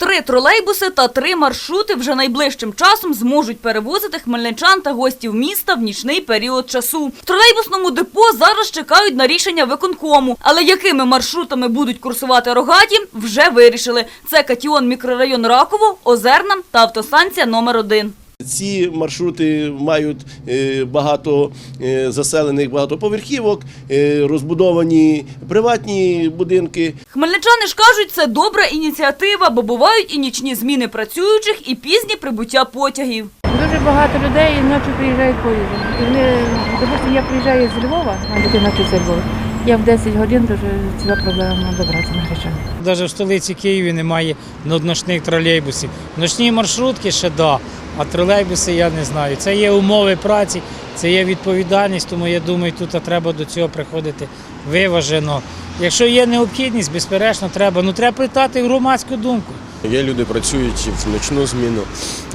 Три тролейбуси та три маршрути вже найближчим часом зможуть перевозити хмельничан та гостів міста в нічний період часу. В тролейбусному депо зараз чекають на рішення виконкому. Але якими маршрутами будуть курсувати рогаті, вже вирішили. Це Катіон мікрорайон Раково, Озерна та автостанція номер 1 Ці маршрути мають е, багато е, заселених багатоповерхівок, е, розбудовані приватні будинки. Хмельничани ж кажуть, це добра ініціатива, бо бувають і нічні зміни працюючих, і пізні прибуття потягів. Дуже багато людей ночі приїжджають поїздом. І вони, допустим, я приїжджаю з Львова, а дитина в Львові. Я в 10 годин дуже ціла проблема добратися на Хрещани. Навіть в столиці Києві немає ночних тролейбусів. Ночні маршрутки ще да, а тролейбуси я не знаю. Це є умови праці, це є відповідальність, тому я думаю, тут треба до цього приходити виважено. Якщо є необхідність, безперечно, треба. Ну треба питати громадську думку. Є люди працюють в ночну зміну,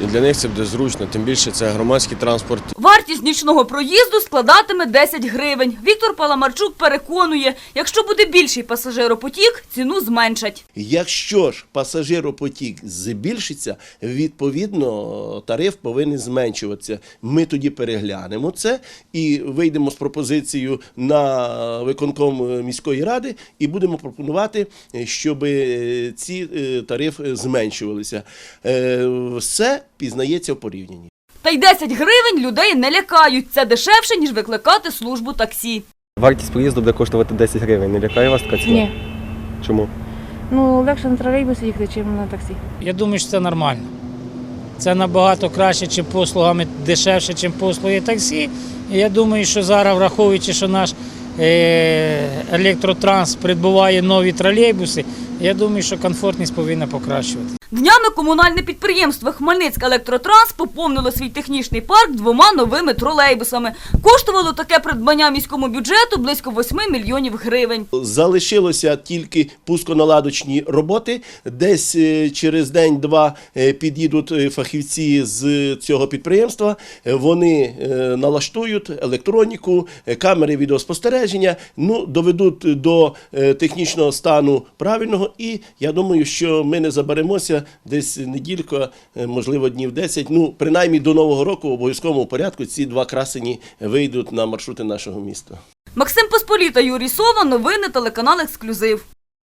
і для них це буде зручно. Тим більше це громадський транспорт. Вартість нічного проїзду складатиме 10 гривень. Віктор Паламарчук переконує, якщо буде більший пасажиропотік, ціну зменшать. Якщо ж пасажиропотік збільшиться, відповідно тариф повинен зменшуватися. Ми тоді переглянемо це і вийдемо з пропозицією на виконком міської ради і будемо пропонувати, щоб е, ці е, тарифи зменшувалися. Е, Все пізнається в порівнянні. Та й 10 гривень людей не лякають. Це дешевше, ніж викликати службу таксі. Вартість проїзду буде коштувати 10 гривень. Не лякає вас така ціна? Ні. Чому? Ну, легше на тролейбусі їхати, ніж на таксі. Я думаю, що це нормально. Це набагато краще, чим послугами дешевше, ніж послуги таксі. Я думаю, що зараз, враховуючи, що наш е, електротранс придбуває нові тролейбуси, я думаю, що комфортність повинна покращувати. Днями комунальне підприємство Хмельницька електротранс поповнило свій технічний парк двома новими тролейбусами. Коштувало таке придбання міському бюджету близько 8 мільйонів гривень. Залишилося тільки пусконаладочні роботи. Десь е, через день-два е, під'їдуть е, фахівці з цього підприємства. Вони налаштують електроніку, камери відеоспостереження, ну, доведуть до технічного стану правильного. І я думаю, що ми не заберемося десь неділька, е, можливо, днів 10. Ну, принаймні до Нового року в обов'язковому порядку ці два красені вийдуть на маршрути нашого міста. Максим Посполіта, Юрій Сова, новини телеканал Ексклюзив.